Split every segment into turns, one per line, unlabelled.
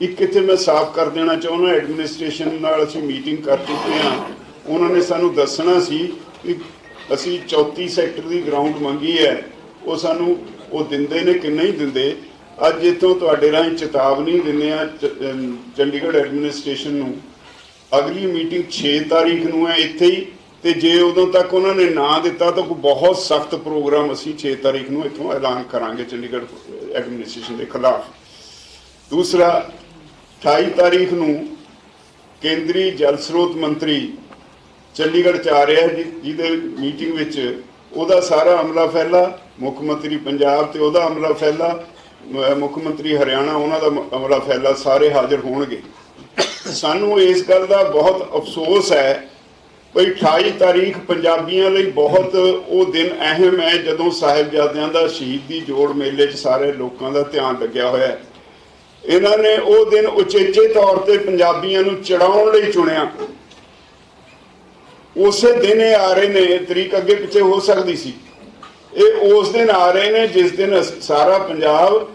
ਇੱਕ ਇੱਥੇ ਮੈਂ ਸਾਫ਼ ਕਰ ਦੇਣਾ ਚਾਹੁੰਦਾ ਐਡਮਿਨਿਸਟ੍ਰੇਸ਼ਨ ਨਾਲ ਅਸੀਂ ਮੀਟਿੰਗ ਕਰ ਚੁੱਕੇ ਹਾਂ। ਉਹਨਾਂ ਨੇ ਸਾਨੂੰ ਦੱਸਣਾ ਸੀ ਕਿ ਅਸੀਂ 34 ਸੈਕਟਰ ਦੀ ਗਰਾਊਂਡ ਮੰਗੀ ਹੈ। ਉਹ ਸਾਨੂੰ, ਉਹ ਦਿੰਦੇ ਨੇ ਕਿ ਨਹੀਂ ਦਿੰਦੇ? ਅੱਜ ਇੱਥੋਂ ਤੁਹਾਡੇ ਰਾਹੀਂ ਚੇਤਾਵਨੀ ਦਿੰਦੇ ਆ ਚ- ਚੰਡੀਗੜ੍ਹ ਐਡਮਿਨਿਸਟ੍ਰੇਸ਼ਨ ਨੂੰ। ਅਗਲੀ ਮੀਟਿੰਗ 6 ਤਾਰੀਖ ਨੂੰ ਹੈ ਇੱਥੇ ਹੀ। ਤੇ ਜੇ ਉਦੋਂ ਤੱਕ ਉਹਨਾਂ ਨੇ ਨਾ ਦਿੱਤਾ, ਤਾਂ ਕੋਈ ਬਹੁਤ ਸਖਤ ਪ੍ਰੋਗਰਾਮ ਅਸੀਂ 6 ਤਾਰੀਖ ਨੂੰ ਇੱਥੋਂ ਐਲਾਨ ਕਰਾਂਗੇ ਚੰਡੀਗੜ੍ਹ ਐਡਮਿਨਿਸਟ੍ਰੇਸ਼ਨ ਦੇ ਖਿਲਾਫ। ਦੂਸਰਾ 28 ਤਾਰੀਖ ਨੂੰ ਕੇਂਦਰੀ ਜਲ ਸਰੋਤ ਮੰਤਰੀ ਚੰਡੀਗੜ੍ਹ ਚ ਆ ਰਿਹਾ ਜੀ, ਜਿਹਦੇ ਮੀਟਿੰਗ ਵਿੱਚ ਉਹਦਾ ਸਾਰਾ ਅਮਲਾ ਫੈਲਾ, ਮੁੱਖ ਮੰਤਰੀ ਪੰਜਾਬ ਤੇ ਉਹਦਾ ਅਮਲਾ ਫੈਲਾ ਮੁੱਖ ਮੰਤਰੀ ਹਰਿਆਣਾ ਉਹਨਾਂ ਦਾ ਅਮਲਾ ਫੈਲਾ, ਸਾਰੇ ਹਾਜ਼ਰ ਹੋਣਗੇ। ਸਾਨੂੰ ਇਸ ਗੱਲ ਦਾ ਬਹੁਤ ਅਫਸੋਸ ਹੈ ਭਈ 28 ਤਾਰੀਖ ਪੰਜਾਬੀਆਂ ਲਈ ਬਹੁਤ ਉਹ ਦਿਨ ਅਹਿਮ ਹੈ, ਜਦੋਂ ਸਾਹਿਬਜ਼ਾਦਿਆਂ ਦਾ ਸ਼ਹੀਦੀ ਜੋੜ ਮੇਲੇ 'ਚ ਸਾਰੇ ਲੋਕਾਂ ਦਾ ਧਿਆਨ ਲੱਗਿਆ ਹੋਇਆ ਹੈ। ਇਹਨਾਂ ਨੇ ਉਹ ਦਿਨ ਉਚੇਚੇ ਤੌਰ ਤੇ ਪੰਜਾਬੀਆਂ ਨੂੰ ਚੜਾਉਣ ਲਈ ਚੁਣਿਆ। ਉਸੇ ਦਿਨ ਇਹ ਆ ਰਹੇ ਨੇ ਤਰੀਕ ਅੱਗੇ ਪਿੱਛੇ ਹੋ ਸਕਦੀ ਸੀ। ਇਹ ਉਸ ਦਿਨ ਆ ਰਹੇ ਨੇ ਜਿਸ ਦਿਨ ਸਾਰਾ ਪੰਜਾਬ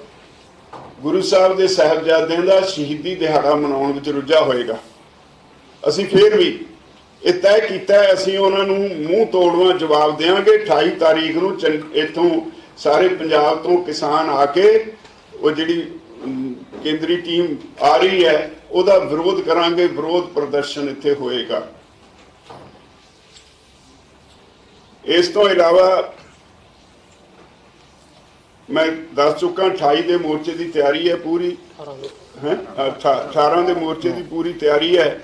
ਗੁਰੂ ਸਾਹਿਬ ਦੇ ਸਾਹਿਬਜ਼ਾਦਿਆਂ ਦਾ ਸ਼ਹੀਦੀ ਦਿਹਾੜਾ ਮਨਾਉਣ ਵਿੱਚ ਰੁੱਝਾ ਹੋਏਗਾ। ਅਸੀਂ ਫੇਰ ਵੀ ਇਹ ਤੈਅ ਕੀਤਾ ਅਸੀਂ ਉਹਨਾਂ ਨੂੰ ਮੂੰਹ ਤੋੜਵਾ ਜਵਾਬ ਦੇਵਾਂਗੇ 28 ਤਾਰੀਖ ਨੂੰ ਚੰ- ਇੱਥੋਂ ਸਾਰੇ ਪੰਜਾਬ ਤੋਂ ਕਿਸਾਨ ਆ ਕੇ ਉਹ ਜਿਹੜੀ ਕੇਂਦਰੀ ਟੀਮ ਆ ਰਹੀ ਹੈ, ਉਹਦਾ ਵਿਰੋਧ ਕਰਾਂਗੇ, ਵਿਰੋਧ ਪ੍ਰਦਰਸ਼ਨ ਇੱਥੇ ਹੋਏਗਾ। ਇਸ ਤੋਂ ਇਲਾਵਾ ਮੈਂ ਦੱਸ ਚੁੱਕਾ 28 ਦੇ ਮੋਰਚੇ ਦੀ ਤਿਆਰੀ ਹੈ ਪੂਰੀ। ਹੈ? 18 ਦੇ ਮੋਰਚੇ ਦੀ ਪੂਰੀ ਤਿਆਰੀ ਹੈ।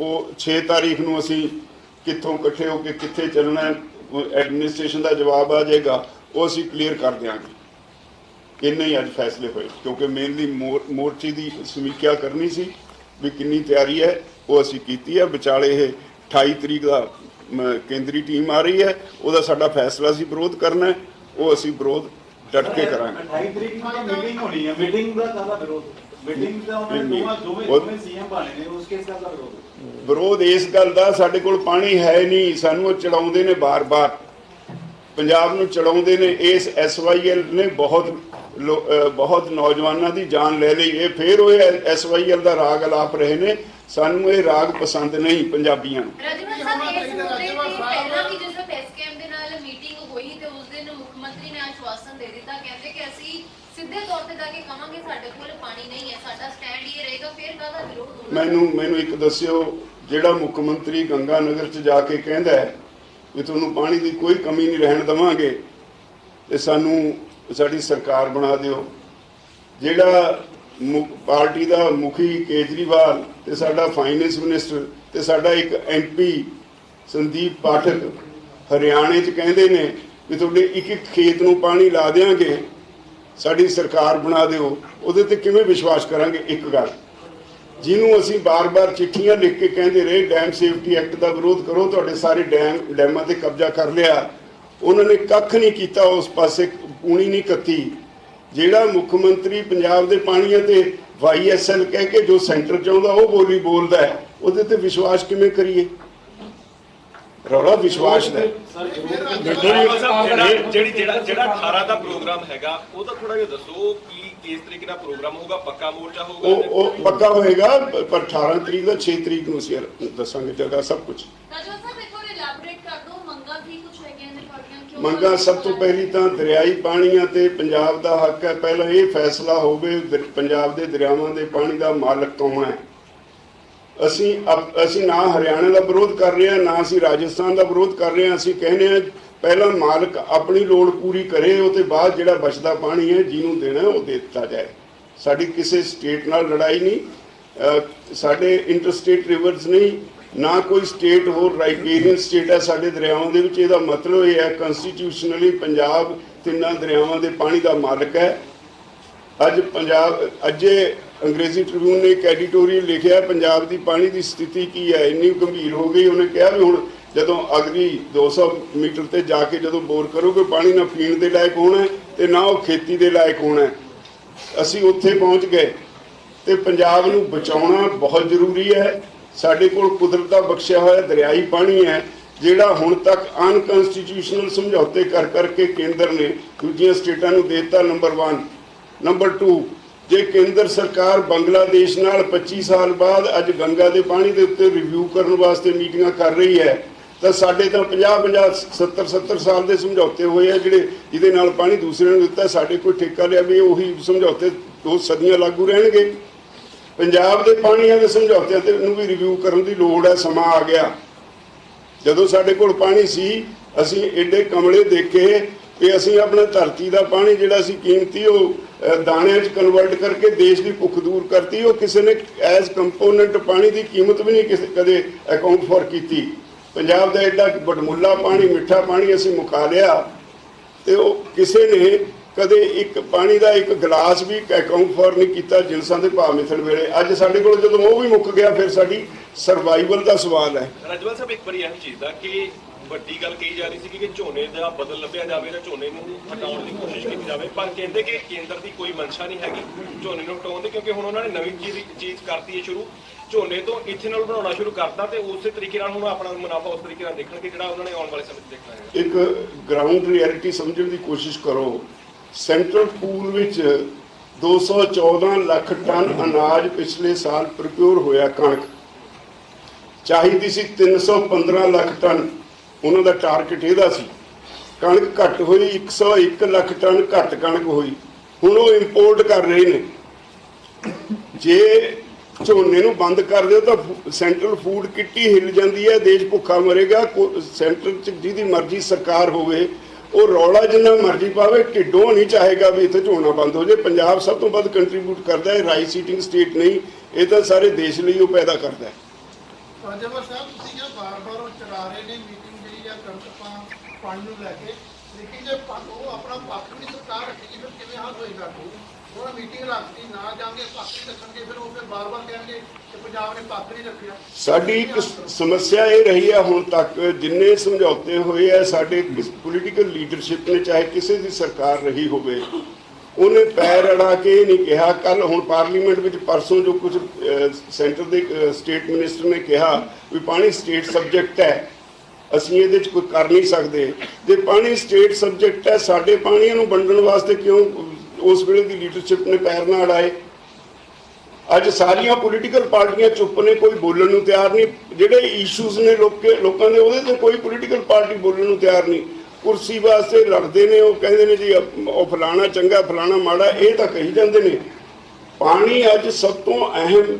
ਉਹ 6 ਤਾਰੀਖ ਨੂੰ ਅਸੀਂ ਕਿੱਥੋਂ ਇਕੱਠੇ ਹੋ ਕੇ ਕਿੱਥੇ ਚੱਲਣਾ ਐਡਮਿਨਿਸਟ੍ਰੇਸ਼ਨ ਦਾ ਜਵਾਬ ਆ ਜਾਏਗਾ, ਉਹ ਅਸੀਂ ਕਲੀਅਰ ਕਰ ਦਿਆਂਗੇ। ਇੰਨੇ ਹੀ ਅੱਜ ਫੈਸਲੇ ਹੋਏ ਕਿਉਂਕਿ ਮੇਨਲੀ ਮੋਰਚੇ ਦੀ ਸਮੀਖਿਆ ਕਰਨੀ ਸੀ ਵੀ ਕਿੰਨੀ ਤਿਆਰੀ ਹੈ ਉਹ ਅਸੀਂ ਕੀਤੀ ਹੈ। ਵਿਚਾਲੇ ਇਹ 28 ਤਰੀਕ ਦਾ ਕੇਂਦਰੀ ਟੀਮ ਆ ਰਹੀ ਹੈ ਉਹਦਾ ਸਾਡਾ ਫੈਸਲਾ ਸੀ ਵਿਰੋਧ ਕਰਨਾ ਉਹ ਅਸੀਂ ਵਿਰੋਧ ਡਟ ਕੇ ਕਰਾਂਗੇ।
28 ਤਰੀਕ ਨੂੰ ਮੀਟਿੰਗ ਹੋਣੀ ਹੈ ਮੀਟਿੰਗ ਦਾ ਕਾਹਦਾ ਵਿਰੋਧ? ਮੀਟਿੰਗ ਦਾ ਉਹਨਾਂ ਨੇ ਦੋਵਾਂ ਦੋਵੇਂ
ਉਹ-
ਦੋਵੇਂ ਸੀਐਮ ਬਾਣੇ ਨੇ ਉਸ ਕੇਸ ਦਾ ਕਾਹਦਾ ਵਿਰੋਧ?
ਵਿਰੋਧ ਇਸ ਗੱਲ ਦਾ ਸਾਡੇ ਕੋਲ ਪਾਣੀ ਹੈ ਨਹੀਂ ਸਾਨੂੰ ਉਹ ਚੜਾਉਂਦੇ ਨੇ ਬਾਰ-ਬਾਰ। ਪੰਜਾਬ ਨੂੰ ਚੜਾਉਂਦੇ ਨੇ ਇਸ ਐਸਵਾਈਐਲ ਨੇ ਬਹੁਤ ਬਹੁਤ ਨੌਜਵਾਨਾਂ ਦੀ ਜਾਨ ਲੈ ਲਈ। ਇਹ ਫੇਰ ਉਹ ਐਸਵਾਈਐਲ ਦਾ ਰਾਗ ਅਲਾਪ ਰਹੇ ਨੇ। ਸਾਨੂੰ ਇਹ ਰਾਗ ਪਸੰਦ ਨਹੀਂ ਪੰਜਾਬੀਆਂ ਨੂੰ।
ਰਾਜਵਰ ਸਾਹਿਬ ਇਸ ਮੁੱਦੇ ਤੇ ਪਹਿਲਾਂ ਵੀ ਜਦੋਂ ਪੈਸਕੈਮ ਦੇ ਨਾਲ ਮੀਟਿੰਗ ਹੋਈ ਤੇ ਉਸ ਦਿਨ ਮੁੱਖ ਮੰਤਰੀ ਨੇ ਆਸ਼ਵਾਸਨ ਦੇ ਦਿੱਤਾ ਕਹਿੰਦੇ ਕਿ ਅਸੀਂ ਸਿੱਧੇ ਤੌਰ ਤੇ ਜਾ ਕੇ ਕਹਾਂਗੇ ਸਾਡੇ ਕੋਲ ਪਾਣੀ ਨਹੀਂ ਹੈ ਸਾਡਾ ਸਟੈਂਡ ਇਹ ਰਹੇਗਾ ਫਿਰ ਕਾਹਦਾ ਵਿਰੋਧ ਹੋਣਾ?
ਮੈਨੂੰ ਮੈਨੂੰ ਇੱਕ ਦੱਸਿਓ ਜਿਹੜਾ ਮੁੱਖ ਮੰਤਰੀ ਗੰਗਾ ਨਗਰ ਚ ਜਾ ਕੇ ਕਹਿੰਦਾ ਹੈ ਵੀ ਤੁਹਾਨੂੰ ਪਾਣੀ ਦੀ ਕੋਈ ਕਮੀ ਨਹੀਂ ਰਹਿਣ ਦਵਾਂਗੇ ਤੇ ਸਾਨੂੰ ਸਾਡੀ ਸਰਕਾਰ ਬਣਾ ਦਿਓ। ਜਿਹੜਾ ਮੁ- ਪਾਰਟੀ ਦਾ ਮੁਖੀ ਕੇਜਰੀਵਾਲ ਤੇ ਸਾਡਾ ਫਾਈਨੈਂਸ ਮਿਨਿਸਟਰ ਤੇ ਸਾਡਾ ਇੱਕ ਐਮਪੀ ਸੰਦੀਪ ਪਾਠਕ ਹਰਿਆਣੇ ਚ ਕਹਿੰਦੇ ਨੇ ਵੀ ਤੁਹਾਡੇ ਇੱਕ ਇੱਕ ਖੇਤ ਨੂੰ ਪਾਣੀ ਲਾ ਦੇਾਂਗੇ ਸਾਡੀ ਸਰਕਾਰ ਬਣਾ ਦਿਓ। ਉਹਦੇ ਤੇ ਕਿਵੇਂ ਵਿਸ਼ਵਾਸ ਕਰਾਂਗੇ? ਇੱਕ ਗੱਲ। ਜਿਹਨੂੰ ਅਸੀਂ ਬਾਰ-ਬਾਰ ਚਿੱਠੀਆਂ ਲਿਖ ਕੇ ਕਹਿੰਦੇ ਰਹੇ ਡੈਮ ਸੇਫਟੀ ਐਕਟ ਦਾ ਵਿਰੋਧ ਕਰੋ, ਤੁਹਾਡੇ ਸਾਰੇ ਡੈਮ, ਡੈਮਾਂ ਤੇ ਕਬਜ਼ਾ ਕਰ ਲਿਆ। ਉਹਨਾਂ ਨੇ ਕੱਖ ਨਹੀਂ ਕੀਤਾ ਉਸ ਪਾਸੇ ਪੂਣੀ ਨਹੀਂ ਕੱਤੀ। ਜਿਹੜਾ ਮੁੱਖ ਮੰਤਰੀ ਪੰਜਾਬ ਦੇ ਪਾਣੀਆਂ ਤੇ ਵਾਈਐਸਐਲ ਕਹਿ ਕੇ ਜੋ ਸੈਂਟਰ ਚਾਹੁੰਦਾ ਉਹ ਬੋਲੀ ਬੋਲਦਾ ਹੈ। ਉਹਦੇ ਤੇ ਵਿਸ਼ਵਾਸ ਕਿਵੇਂ ਕਰੀਏ? ਰੌਲਾ ਵਿਸ਼ਵਾਸ ਦਾ ਹੈ।
ਜਿਹੜੀ ਜਿਹੜੀ- ਜਿਹੜਾ ਜਿਹੜਾ 18 ਦਾ ਪ੍ਰੋਗਰਾਮ ਹੈਗਾ ਉਹਦਾ ਥੋੜਾ ਜਿਹਾ ਦੱਸੋ ਕਿ ਕਿਸ ਤਰੀਕੇ ਦਾ ਪ੍ਰੋਗਰਾਮ ਹੋਊਗਾ ਪੱਕਾ ਮੋਰਚਾ
ਉਹ
ਹੋਊਗਾ
ਉਹ ਪੱਕਾ ਹੋਏਗਾ ਪਰ 18 ਤਰੀਕ ਦਾ 6 ਤਰੀਕ ਨੂੰ ਅਸੀਂ ਦੱਸਾਂਗੇ ਜਗ੍ਹਾ ਸਭ ਕੁਝ
ਰਾਜਵਰ ਸਾਹਿਬ ਇੱਕ ਵਾਰ ਇਲੈਬੋਰੇਟ ਕਰ ਦਿਓ ਮੰਗਾ ਵੀ ਕੁਝ ਹੈਗੀਆਂ ਨੇ ਤੁਹਾਡੀਆਂ ਕਿਉਂ
ਮੰਗਾਂ ਸਭ ਤੋਂ ਪਹਿਲੀ ਤਾਂ ਦਰਿਆਈ ਪਾਣੀਆਂ ਤੇ ਪੰਜਾਬ ਦਾ ਹੱਕ ਹੈ। ਪਹਿਲਾਂ ਇਹ ਫੈਸਲਾ ਹੋਵੇ, ਦਰ- ਪੰਜਾਬ ਦੇ ਦਰਿਆਵਾਂ ਦੇ ਪਾਣੀ ਦਾ ਮਾਲਕ ਕੌਣ ਹੈ? ਅਸੀਂ ਅਪ- ਅਸੀਂ ਨਾ ਹਰਿਆਣਾ ਦਾ ਵਿਰੋਧ ਕਰ ਰਹੇ ਹਾਂ, ਨਾ ਅਸੀਂ ਰਾਜਸਥਾਨ ਦਾ ਵਿਰੋਧ ਕਰ ਰਹੇ ਹਾਂ। ਅਸੀਂ ਕਹਿੰਦੇ ਹਾਂ, ਪਹਿਲਾਂ ਮਾਲਕ ਆਪਣੀ ਲੋੜ ਪੂਰੀ ਕਰੇ ਉਹ ਤੇ ਬਾਅਦ ਜਿਹੜਾ ਬਚਦਾ ਪਾਣੀ ਹੈ, ਜਿਹਨੂੰ ਦੇਣਾ ਉਹ ਦੇ ਦਿੱਤਾ ਜਾਏ। ਸਾਡੀ ਕਿਸੇ ਸਟੇਟ ਨਾਲ ਲੜਾਈ ਨਹੀਂ। ਸਾਡੇ ਇੰਟਰਸਟੇਟ ਰਿਵਰਸ ਨਹੀਂ। ਨਾ ਕੋਈ ਸਟੇਟ ਹੋਰ ਰਾਈਟੇਰੀਅਨ ਸਟੇਟ ਹੈ ਸਾਡੇ ਦਰਿਆਵਾਂ ਦੇ ਵਿੱਚ। ਇਹਦਾ ਮਤਲਬ ਇਹ ਹੈ ਕਨਸਟੀਟਿਊਸ਼ਨਲੀ ਪੰਜਾਬ ਤਿੰਨਾਂ ਦਰਿਆਵਾਂ ਦੇ ਪਾਣੀ ਦਾ ਮਾਲਕ ਹੈ। ਅੱਜ ਪੰਜਾਬ, ਅੱਜੇ ਅੰਗਰੇਜ਼ੀ ਟ੍ਰਿਬਿਊਨ ਨੇ ਇੱਕ ਐਡੀਟੋਰੀਅਲ ਲਿਖਿਆ, ਪੰਜਾਬ ਦੀ ਪਾਣੀ ਦੀ ਸਥਿਤੀ ਕੀ ਹੈ? ਇੰਨੀ ਗੰਭੀਰ ਹੋ ਗਈ। ਉਹਨੇ ਕਿਹਾ ਵੀ ਹੁਣ ਜਦੋਂ ਅਗਲੀ 200 ਮੀਟਰ ਤੇ ਜਾ ਕੇ ਜਦੋਂ ਬੋਰ ਕਰੋਗੇ, ਪਾਣੀ ਨਾ ਪੀਣ ਦੇ ਲਾਇਕ ਹੋਣਾ ਹੈ ਤੇ ਨਾ ਉਹ ਖੇਤੀ ਦੇ ਲਾਇਕ ਹੋਣਾ ਅਸੀਂ ਉੱਥੇ ਪਹੁੰਚ ਗਏ ਤੇ ਪੰਜਾਬ ਨੂੰ ਬਚਾਉਣਾ ਬਹੁਤ ਜ਼ਰੂਰੀ ਹੈ। ਸਾਡੇ ਕੋਲ ਕੁਦਰਤ ਦਾ ਬਖਸ਼ਿਆ ਹੋਇਆ ਦਰਿਆਈ ਪਾਣੀ ਹੈ, ਜਿਹੜਾ ਹੁਣ ਤੱਕ ਅਨਕਨਸਟੀਟਿਊਸ਼ਨਲ ਸਮਝੌਤੇ ਕਰ ਕਰਕੇ ਕੇਂਦਰ ਨੇ ਦੂਜੀਆਂ ਸਟੇਟਾਂ ਨੂੰ ਦੇ ਦਿੱਤਾ ਨੰਬਰ 1 ਨੰਬਰ 2 ਜੇ ਕੇਂਦਰ ਸਰਕਾਰ ਬੰਗਲਾਦੇਸ਼ ਨਾਲ 25 ਸਾਲ ਬਾਅਦ ਅੱਜ ਗੰਗਾ ਦੇ ਪਾਣੀ ਦੇ ਉੱਤੇ ਰਿਵਿਊ ਕਰਨ ਵਾਸਤੇ ਮੀਟਿੰਗਾਂ ਕਰ ਰਹੀ ਹੈ, ਤਾਂ ਸਾਡੇ ਤਾਂ 50 50 70 70 ਸਾਲ ਦੇ ਸਮਝੌਤੇ ਹੋਏ ਆ ਜਿਹੜੇ ਜਿਹਦੇ ਨਾਲ ਪਾਣੀ ਦੂਸਰਿਆਂ ਨੂੰ ਦਿੱਤਾ, ਸਾਡੇ ਕੋਈ ਠੇਕਾ ਲਿਆ ਵੀ ਉਹੀ ਸਮਝੌਤੇ ਦੋ ਸਦੀਆਂ ਲਾਗੂ ਰਹਿਣਗੇ। ਪੰਜਾਬ ਦੇ ਪਾਣੀਆਂ ਦੇ ਸਮਝੌਤਿਆਂ ਤੇ ਨੂੰ ਵੀ ਰਿਵਿਊ ਕਰਨ ਦੀ ਲੋੜ ਹੈ, ਸਮਾਂ ਆ ਗਿਆ। ਜਦੋਂ ਸਾਡੇ ਕੋਲ ਪਾਣੀ ਸੀ, ਅਸੀਂ ਏਡੇ ਕਮਲੇ ਦੇਖੇ ਕਿ ਅਸੀਂ ਆਪਣਾ ਧਰਤੀ ਦਾ ਪਾਣੀ ਜਿਹੜਾ ਸੀ ਕੀਮਤੀ, ਉਹ ਦਾਣਿਆਂ 'ਚ ਕਨਵਰਟ ਕਰਕੇ ਦੇਸ਼ ਦੀ ਭੁੱਖ ਦੂਰ ਕਰਤੀ। ਉਹ ਕਿਸੇ ਨੇ ਐਜ਼ ਕੰਪੋਨੈਂਟ ਪਾਣੀ ਦੀ ਕੀਮਤ ਵੀ ਨਹੀਂ ਕਿਸੇ, ਕਦੇ ਅਕਾਊਂਟ ਫੋਰ ਕੀਤੀ। ਪੰਜਾਬ ਦਾ ਐਡਾ ਬਟਮੁੱਲਾ ਪਾਣੀ, ਮਿੱਠਾ ਪਾਣੀ ਅਸੀਂ ਮੁਕਾ ਲਿਆ। ਤੇ ਉਹ ਕਿਸੇ ਨੇ ਕਦੇ ਇੱਕ ਪਾਣੀ ਦਾ ਇੱਕ ਗਲਾਸ ਵੀ ਅਕਾਊਂਟ ਫॉर ਨਹੀਂ ਕੀਤਾ ਜਿਨਸਾਂ ਦੇ ਭਾਅ ਮਿਥਣ ਵੇਲੇ। ਅੱਜ ਸਾਡੇ ਕੋਲ ਜਦੋਂ ਉਹ ਵੀ ਮੁੱਕ ਗਿਆ ਫਿਰ ਸਾਡੀ ਸਰਵਾਈਵਲ ਦਾ ਸਵਾਲ ਹੈ।
ਰਜਵਲ ਸਾਹਿਬ ਇੱਕ ਵਾਰੀ ਅਹਿਮ ਚੀਜ਼ ਦਾ ਕਿ ਵੱਡੀ ਗੱਲ ਕਹੀ ਜਾ ਰਹੀ ਸੀ ਕਿ ਝੋਨੇ ਦਾ ਬਦਲ ਲੱਭਿਆ ਜਾਵੇ ਤਾਂ ਝੋਨੇ ਨੂੰ ਹਟਾਉਣ ਦੀ ਕੋਸ਼ਿਸ਼ ਕੀਤੀ ਜਾਵੇ ਪਰ ਕਹਿੰਦੇ ਕਿ ਕੇਂਦਰ ਦੀ ਕੋਈ ਮਨਸ਼ਾ ਨਹੀਂ ਹੈਗੀ ਝੋਨੇ ਨੂੰ ਹਟਾਉਣ ਦੀ ਕਿਉਂਕਿ ਹੁਣ ਉਹਨਾਂ ਨੇ ਨਵੀਂ ਚੀਜ਼ ਚੀਜ਼ ਕਰਤੀ ਹੈ ਸ਼ੁਰੂ। ਝੋਨੇ ਤੋਂ ਇਥੇਨੋਲ ਬਣਾਉਣਾ ਸ਼ੁਰੂ ਕਰਤਾ ਤੇ ਉਸੇ ਤਰੀਕੇ ਨਾਲ ਹੁਣ ਆਪਣਾ ਮੁਨਾਫਾ ਉਸ ਤਰੀਕੇ ਨਾਲ ਦੇਖਣਗੇ ਜਿਹੜਾ ਉਹਨਾਂ ਨੇ ਆਉਣ ਵਾਲੇ ਸਮੇਂ 'ਚ ਦੇਖਣਾ ਹੈ।
ਇੱਕ ਗਰਾਊਂਡ ਰਿਐਲਿਟੀ ਸਮਝਣ ਦੀ ਕੋਸ਼ਿਸ਼ ਕਰੋ। ਸੈਂਟਰਲ ਪੂਲ ਵਿੱਚ 214 ਲੱਖ ਟਨ ਅਨਾਜ ਪਿਛਲੇ ਸਾਲ ਪ੍ਰਕਿਉਰ ਹੋਇਆ ਕਣਕ। ਚਾਹੀਦੀ ਸੀ 315 ਲੱਖ ਟਨ। ਉਹਨਾਂ ਦਾ ਟਾਰਗੇਟ ਇਹਦਾ ਸੀ। ਕਣਕ ਘੱਟ ਹੋਈ 101 ਲੱਖ ਟਨ ਘੱਟ ਕਣਕ ਹੋਈ। ਹੁਣ ਉਹ ਇੰਪੋਰਟ ਕਰ ਰਹੇ ਨੇ। ਜੇ ਝੋਨੇ ਨੂੰ ਬੰਦ ਕਰ ਦਿਓ ਤਾਂ ਸੈਂਟਰਲ ਫੂਡ ਕਿੱਟੀ ਹਿੱਲ ਜਾਂਦੀ ਹੈ, ਦੇਸ਼ ਭੁੱਖਾ ਮਰੇਗਾ। ਸੈਂਟਰ ਚ ਜਿਹਦੀ ਮਰਜ਼ੀ ਸਰਕਾਰ ਹੋਵੇ ਉਹ ਰੌਲਾ ਜਿੰਨਾ ਮਰਜ਼ੀ ਪਾਵੇ, ਢਿੱਡੋਂ ਨਹੀਂ ਚਾਹੇਗਾ ਵੀ ਇੱਥੇ ਝੋਨਾ ਬੰਦ ਹੋ ਜਾਏ। ਪੰਜਾਬ ਸਭ ਤੋਂ ਵੱਧ ਕੰਟਰੀਬਿਊਟ ਕਰਦਾ ਹੈ ਰਾਈਸ ਈਟਿੰਗ ਸਟੇਟ ਨਹੀਂ, ਇਹ ਤਾਂ ਸਾਰੇ ਦੇਸ਼ ਲਈ ਉਹ ਪੈਦਾ ਕਰਦਾ ਹੈ।
ਰਾਜਵਰ ਸਾਹਿਬ, ਤੁਸੀਂ ਜਿਹੜਾ ਬਾਰ-ਬਾਰ ਉਹ ਚਲਾ ਰਹੇ ਨੇ ਮੀਟਿੰਗ ਜਿਹੜੀ ਆ ਕਰਨ ਆਪਾਂ ਪਾਣੀ ਨੂੰ ਲੈ ਕੇ, ਲੇਕਿਨ ਜੇ ਪੱਖ- ਉਹ ਆਪਣਾ ਪੱਖ ਨਹੀਂ ਸਰਕਾਰ ਰੱਖੇਗੀ, ਫਿਰ ਕਿਵੇਂ ਹੱਲ ਹੋਏਗਾ? ਉਹਨਾਂ ਮੀਟਿੰਗ ਰੱਖਦੀ ਨਾ ਜਾਣਗੇ ਪੱਖ ਨਹੀਂ ਰੱਖਣਗੇ, ਫਿਰ ਉਹ ਫਿਰ ਬਾਰ-ਬਾਰ ਕਹਿਣਗੇ ਕਿ ਪੰਜਾਬ ਨੇ ਪੱਖ ਨਹੀਂ ਰੱਖਿਆ।
ਸਾਡੀ ਇੱਕ ਸਮੱਸਿਆ ਇਹ ਰਹੀ ਹੈ ਹੁਣ ਤੱਕ, ਜਿੰਨੇ ਸਮਝੌਤੇ ਹੋਏ ਆ ਸਾਡੇ ਪੋਲੀਟੀਕਲ ਲੀਡਰਸ਼ਿਪ ਨੇ, ਚਾਹੇ ਕਿਸੇ ਦੀ ਸਰਕਾਰ ਰਹੀ ਹੋਵੇ, ਉਹਨੇ ਪੈਰ ਅੜਾ ਕੇ ਇਹ ਨਹੀਂ ਕਿਹਾ ਕੱਲ ਹੁਣ ਪਾਰਲੀਮੈਂਟ ਵਿੱਚ ਪਰਸੋਂ ਜੋ ਕੁਝ ਸੈਂਟਰ ਦੇ ਸਟੇਟ ਮਿਨਿਸਟਰ ਨੇ ਕਿਹਾ ਵੀ ਪਾਣੀ ਸਟੇਟ ਸਬਜੈਕਟ ਹੈ, ਅਸੀਂ ਇਹਦੇ 'ਚ ਕੋਈ ਕਰ ਨਹੀਂ ਸਕਦੇ। ਜੇ ਪਾਣੀ ਸਟੇਟ ਸਬਜੈਕਟ ਹੈ, ਸਾਡੇ ਪਾਣੀਆਂ ਨੂੰ ਵੰਡਣ ਵਾਸਤੇ ਕਿਉਂ ਉਸ ਵੇਲੇ ਦੀ ਲੀਡਰਸ਼ਿਪ ਨੇ ਪੈਰ ਨਾ ਅੜਾਏ ਅੱਜ ਸਾਰੀਆਂ ਪੋਲੀਟੀਕਲ ਪਾਰਟੀਆਂ ਚੁੱਪ ਨੇ, ਕੋਈ ਬੋਲਣ ਨੂੰ ਤਿਆਰ ਨਹੀਂ। ਜਿਹੜੇ ਇਸ਼ੂਜ਼ ਨੇ ਲੋਕੇ ਲੋਕਾਂ ਦੇ, ਉਹਦੇ ਤੇ ਕੋਈ ਪੋਲੀਟੀਕਲ ਪਾਰਟੀ ਬੋਲਣ ਨੂੰ ਤਿਆਰ ਨਹੀਂ। ਕੁਰਸੀ ਵਾਸਤੇ ਲੜਦੇ ਨੇ, ਉਹ ਕਹਿੰਦੇ ਨੇ ਜੀ ਉਹ ਫਲਾਣਾ ਚੰਗਾ, ਫਲਾਣਾ ਮਾੜਾ, ਇਹ ਤਾਂ ਕਹੀ ਜਾਂਦੇ ਨੇ। ਪਾਣੀ ਅੱਜ ਸਭ ਤੋਂ ਅਹਿਮ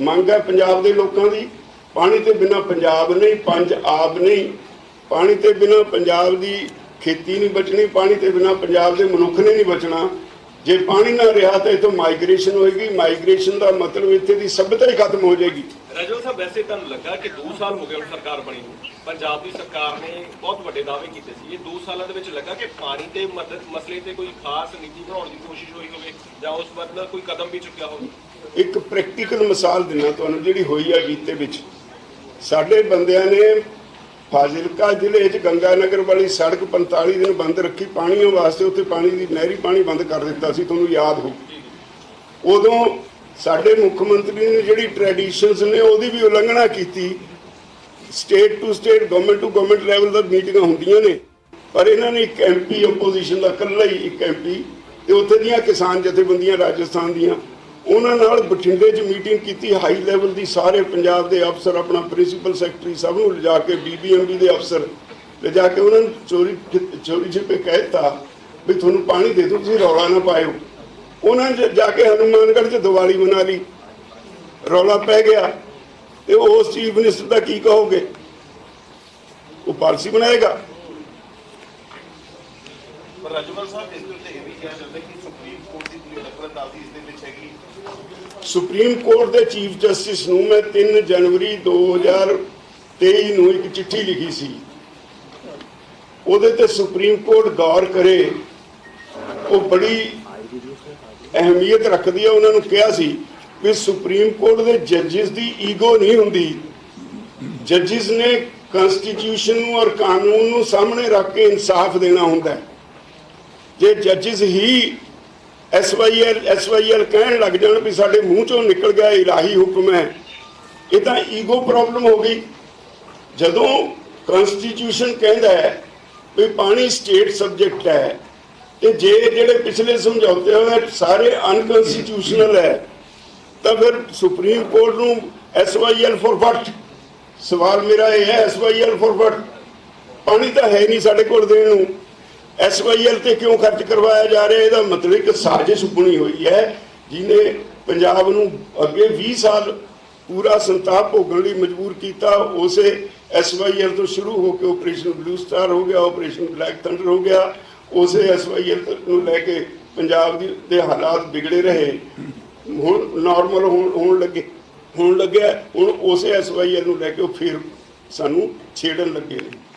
ਮੰਗ ਹੈ ਪੰਜਾਬ ਦੇ ਲੋਕਾਂ ਦੀ। ਪਾਣੀ ਤੇ ਬਿਨਾ ਪੰਜਾਬ ਨਹੀਂ, ਪੰਜ ਆਬ ਨਹੀਂ। ਪਾਣੀ ਤੇ ਬਿਨਾ ਪੰਜਾਬ ਦੀ ਖੇਤੀ ਨਹੀਂ ਬਚਣੀ ਪਾਣੀ ਤੇ ਬਿਨਾ ਪੰਜਾਬ ਦੇ ਮਨੁੱਖ ਨੇ ਨਹੀਂ ਬਚਣਾ। ਜੇ ਪਾਣੀ ਨਾ ਰਿਹਾ ਤਾਂ ਇਥੋਂ ਮਾਈਗ੍ਰੇਸ਼ਨ ਹੋਏਗੀ। ਮਾਈਗ੍ਰੇਸ਼ਨ ਦਾ ਮਤਲਬ ਇੱਥੇ ਦੀ ਸਭਿਅਤਾ ਹੀ ਖਤਮ ਹੋ ਜਾਏਗੀ।
ਰਜਵਲ ਸਾਹਿਬ ਵੈਸੇ ਤੁਹਾਨੂੰ ਲੱਗਾ ਕਿ 2 ਸਾਲ ਹੋ ਗਏ ਹੁਣ ਸਰਕਾਰ ਬਣੀ ਨੂੰ। ਪੰਜਾਬ ਦੀ ਸਰਕਾਰ ਨੇ ਬਹੁਤ ਵੱਡੇ ਦਾਅਵੇ ਕੀਤੇ ਸੀ। ਇਹ 2 ਸਾਲਾਂ ਦੇ ਵਿੱਚ ਲੱਗਾ ਕਿ ਪਾਣੀ ਤੇ ਮਦਦ ਮਸਲੇ ਤੇ ਕੋਈ ਖਾਸ ਨੀਤੀ ਬਣਾਉਣ ਦੀ ਕੋਸ਼ਿਸ਼ ਹੋਈ ਹੋਵੇ ਜਾਂ ਉਸ ਵੱਲ ਕੋਈ ਕਦਮ ਵੀ ਚੁੱਕਿਆ ਹੋਵੇ?
ਇੱਕ ਪ੍ਰੈਕਟੀਕਲ ਮਿਸਾਲ ਦਿੰਨਾ ਤੁਹਾਨੂੰ ਜਿਹੜੀ ਹੋਈ ਆ ਬੀਤੇ ਵਿੱਚ। ਸਾਡੇ ਬੰਦਿਆਂ ਨੇ ਫਾਜ਼ਿਲਕਾ ਜ਼ਿਲ੍ਹੇ 'ਚ ਗੰਗਾ ਨਗਰ ਵਾਲੀ ਸੜਕ 45 ਦਿਨ ਬੰਦ ਰੱਖੀ, ਪਾਣੀਆਂ ਵਾਸਤੇ ਉੱਥੇ ਪਾਣੀ ਦੀ, ਨਹਿਰੀ ਪਾਣੀ ਬੰਦ ਕਰ ਦਿੱਤਾ ਸੀ, ਤੁਹਾਨੂੰ ਯਾਦ ਹੋ। ਉਦੋਂ ਸਾਡੇ ਮੁੱਖ ਮੰਤਰੀ ਨੇ ਜਿਹੜੀ ਟ੍ਰੈਡੀਸ਼ਨਸ ਨੇ, ਉਹਦੀ ਵੀ ਉਲੰਘਣਾ ਕੀਤੀ। State to state government to government level ਦਾ ਮੀਟਿੰਗਾਂ ਹੁੰਦੀਆਂ ਨੇ। ਪਰ ਇਹਨਾਂ ਨੇ ਇੱਕ ਐਮਪੀ ਆਪੋਜੀਸ਼ਨ ਦਾ ਇਕੱਲਾ ਹੀ ਇੱਕ ਐਮਪੀ ਤੇ ਉੱਥੇ ਦੀਆਂ ਕਿਸਾਨ ਜਥੇਬੰਦੀਆਂ ਰਾਜਸਥਾਨ ਦੀਆਂ ਉਹਨਾਂ ਨਾਲ ਬਠਿੰਡੇ 'ਚ ਮੀਟਿੰਗ ਕੀਤੀ ਹਾਈ ਲੈਵਲ ਦੀ ਸਾਰੇ ਪੰਜਾਬ ਦੇ ਅਫਸਰ, ਆਪਣਾ ਪ੍ਰਿੰਸੀਪਲ ਸੈਕਟਰੀ ਸਭ ਨੂੰ ਲਿਜਾ ਕੇ ਬੀਬੀਐਮਬੀ ਦੇ ਅਫਸਰ ਲਿਜਾ ਕੇ ਉਹਨਾਂ ਨੂੰ ਚੋਰੀ ਚੋਰੀ ਛਿਪੇ ਕਹਿਤਾ ਵੀ ਤੁਹਾਨੂੰ ਪਾਣੀ ਦੇ ਦੂੰ ਤੁਸੀਂ ਰੌਲਾ ਨਾ ਪਾਇਓ। ਉਹਨਾਂ ਨੇ ਜਾ ਕੇ ਹਨੂਮਾਨਗੜ੍ਹ 'ਚ ਦੀਵਾਲੀ ਮਨਾ ਲਈ। ਰੌਲਾ ਪੈ ਗਿਆ ਤੇ ਉਸ ਚੀਫ ਮਿਨਿਸਟਰ ਦਾ ਕੀ ਕਹੋਗੇ? ਉਹ ਪਾਲਿਸੀ ਬਣਾਏਗਾ।
ਪਰ ਰਾਜਵਰ ਸਾਹਿਬ, ਇਸ ਦੇ ਉੱਤੇ ਇਹ ਵੀ ਕਿਹਾ ਜਾਂਦਾ ਕਿ ਸੁਪਰੀਮ ਕੋਰਟ ਦੀ ਪੂਰੀ ਦਖਲਅੰਦਾਜ਼ੀ ਇਸ
ਸੁਪਰੀਮ ਕੋਰਟ ਦੇ ਚੀਫ ਜਸਟਿਸ ਨੂੰ ਮੈਂ 3 ਜਨਵਰੀ 2023 ਨੂੰ ਇੱਕ ਚਿੱਠੀ ਲਿਖੀ ਸੀ। ਉਹਦੇ ਤੇ ਸੁਪਰੀਮ ਕੋਰਟ ਗੌਰ ਕਰੇ, ਉਹ ਬੜੀ ਅਹਿਮੀਅਤ ਰੱਖਦੀ ਹੈ ਉਹਨਾਂ ਨੂੰ ਕਿਹਾ ਸੀ ਕਿ ਸੁਪਰੀਮ ਕੋਰਟ ਦੇ ਜੱਜਿਸ ਦੀ ਈਗੋ ਨਹੀਂ ਹੁੰਦੀ। ਜੱਜਿਸ ਨੇ ਕਨਸਟੀਟਿਊਸ਼ਨ ਨੂੰ ਔਰ ਕਾਨੂੰਨ ਨੂੰ ਸਾਹਮਣੇ ਰੱਖ ਕੇ ਇਨਸਾਫ ਦੇਣਾ ਹੁੰਦਾ ਜੇ ਜੱਜਿਸ ਹੀ ਐਸਵਾਈਐਲ ਐਸਵਾਈਐਲ ਕਹਿਣ ਲੱਗ ਜਾਣ ਵੀ ਸਾਡੇ ਮੂੰਹ ਚੋਂ ਨਿਕਲ ਗਿਆ ਇਲਾਹੀ ਹੁਕਮ ਹੈ। ਇਹ ਤਾਂ ਈਗੋ ਪ੍ਰੋਬਲਮ ਹੋ ਗਈ। ਜਦੋਂ ਕਨਸਟੀਟਿਊਸ਼ਨ ਕਹਿੰਦਾ ਹੈ ਵੀ ਪਾਣੀ ਸਟੇਟ ਸਬਜੈਕਟ ਹੈ, ਤੇ ਜੇ ਜਿਹੜੇ ਪਿਛਲੇ ਸਮਝੌਤੇ ਹੋਏ ਸਾਰੇ ਅਨਕਨਸਟੀਟਿਊਸ਼ਨਲ ਹੈ, ਤਾਂ ਫਿਰ ਸੁਪਰੀਮ ਕੋਰਟ ਨੂੰ ਐਸਵਾਈਐਲ ਫॉर ਵਟ ਸਵਾਲ ਮੇਰਾ ਇਹ ਹੈ ਐਸਵਾਈਐਲ ਫॉर ਵਟ ਪਾਣੀ ਤਾਂ ਹੈ ਨਹੀਂ ਸਾਡੇ ਕੋਲ ਦੇਣ ਨੂੰ। ਐਸਵਾਈਐਲ ਤੇ ਕਿਉਂ ਖਰਚ ਕਰਵਾਇਆ ਜਾ ਰਿਹਾ? ਇਹਦਾ ਮਤਲਬ ਇੱਕ ਸਾਜ਼ਿਸ਼ ਬਣੀ ਹੋਈ ਹੈ, ਜਿਹਨੇ ਪੰਜਾਬ ਨੂੰ ਅੱਗੇ 20 ਸਾਲ ਪੂਰਾ ਸੰਤਾਪ ਭੋਗਣ ਲਈ ਮਜਬੂਰ ਕੀਤਾ। ਉਸੇ ਐਸਵਾਈਐਲ ਤੋਂ ਸ਼ੁਰੂ ਹੋ ਕੇ ਆਪਰੇਸ਼ਨ ਬਲੂ ਸਟਾਰ ਹੋ ਗਿਆ ਆਪਰੇਸ਼ਨ ਬਲੈਕ ਥੰਡਰ ਹੋ ਗਿਆ। ਉਸੇ ਐਸਵਾਈਐਲ ਨੂੰ ਲੈ ਕੇ ਪੰਜਾਬ ਦੇ ਹਾਲਾਤ ਵਿਗੜੇ ਰਹੇ। ਹੁਣ ਨਾਰਮਲ ਹੋਣ ਹੋਣ ਲੱਗੇ ਹੋਣ ਲੱਗਿਆ। ਹੁਣ ਉਸੇ ਐਸਵਾਈਐਲ ਨੂੰ ਲੈ ਕੇ ਉਹ ਫਿਰ ਸਾਨੂੰ ਛੇੜਨ ਲੱਗੇ ਨੇ।